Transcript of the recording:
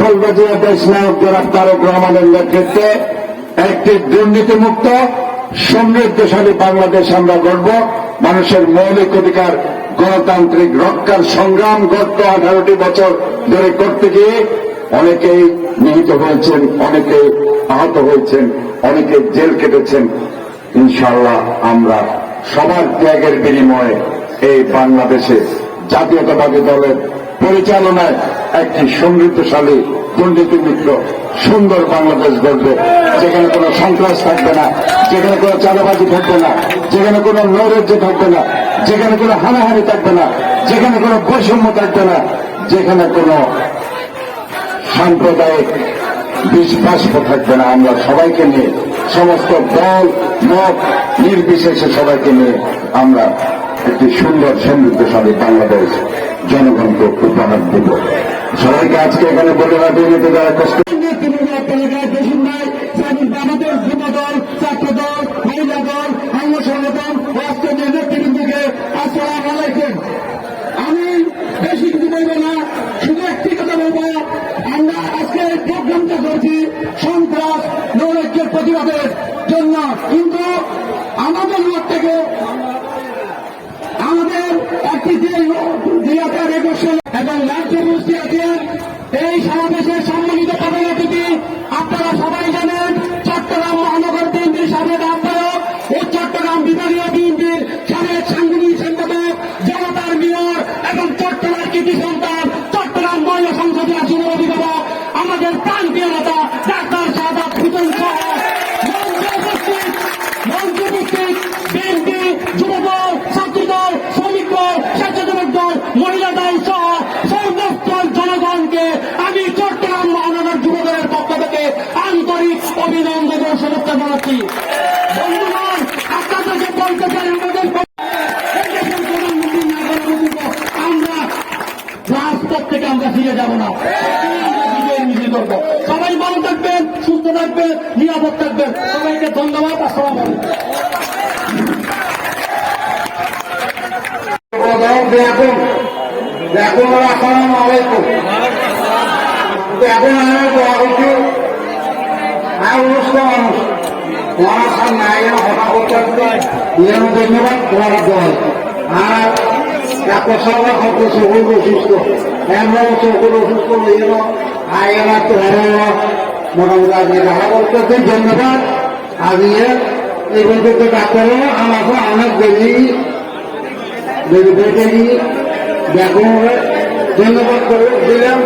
খোলবা জিয়া দেশ নায়ক জনাব তারেক রহমানের নেতৃত্বে একটি দুর্নীতিমুক্ত, সমৃদ্ধশালী বাংলাদেশ আমরা গড়ব। মানুষের মৌলিক অধিকার, গণতান্ত্রিক রক্ষার সংগ্রাম গত আঠারোটি বছর ধরে করতে গিয়ে অনেকেই নিহিত হয়েছেন অনেকে আহত হয়েছেন, অনেকে জেল কেটেছেন। ইনশাল্লাহ আমরা সবার ত্যাগের বিনিময়ে এই বাংলাদেশে জাতীয়তাবাদী দলের পরিচালনায় একটি সমৃদ্ধশালী দুর্নীতিমিত্র সুন্দর বাংলাদেশ গড়বে। যেখানে কোনো সন্ত্রাস থাকবে না, যেখানে কোনো চাঁদাবাজি থাকবে না, যেখানে কোনো নৈরাজ্য থাকবে না, যেখানে কোনো হানাহানি থাকবে না, যেখানে কোনো বৈষম্য থাকবে না, যেখানে কোনো সাম্প্রদায়িক বিশ্বাস থাকবে না। আমরা সবাইকে নিয়ে, সমস্ত দল, মত, নির্বিশেষে সবাইকে নিয়ে আমরা একটি সুন্দর সমৃদ্ধশালী বাংলাদেশ জনগণকে উপহার দেব। সবাইকে আজকে এখানে বলে রাখি নিতে যারা কষ্ট আমরা আজকে সন্ত্রাস, নৈরাজ্যের প্রতিবাদের জন্য। কিন্তু আমাদের মত থেকে আমাদের যে দুই হাজার একুশ সালে এবং রাজ্য গোষ্ঠী আছে এই সমাবেশের মহিলা সহ সমস্ত জনগণকে আমি চট্টগ্রাম মহানগর যুবদলের পক্ষ থেকে আন্তরিক অভিনন্দন শুভেচ্ছা জানাচ্ছি। সবাই ভালো থাকবেন, সুস্থ থাকবেন, নিরাপদ থাকবেন। সবাইকে ধন্যবাদ, আসসালাম দেখুন আসসালাম আলাইকুম এখন আমি দোয়া করছি আর অনুষ্ঠান মানুষ। সামনে আগে হঠা করতে এর ধন্যবাদ, তোমার আর এত সবাই হত সকল অসুস্থ। এমন সকল অসুস্থ হয়ে আগে না তো মোটামুটি আজকে দেখা করতে ধন্যবাদ। আজকে এই বলতে ডাক্তারও আমাকে অনেক দেরি দেরি নিয়ে দেখুন ধন্যবাদ দিলাম।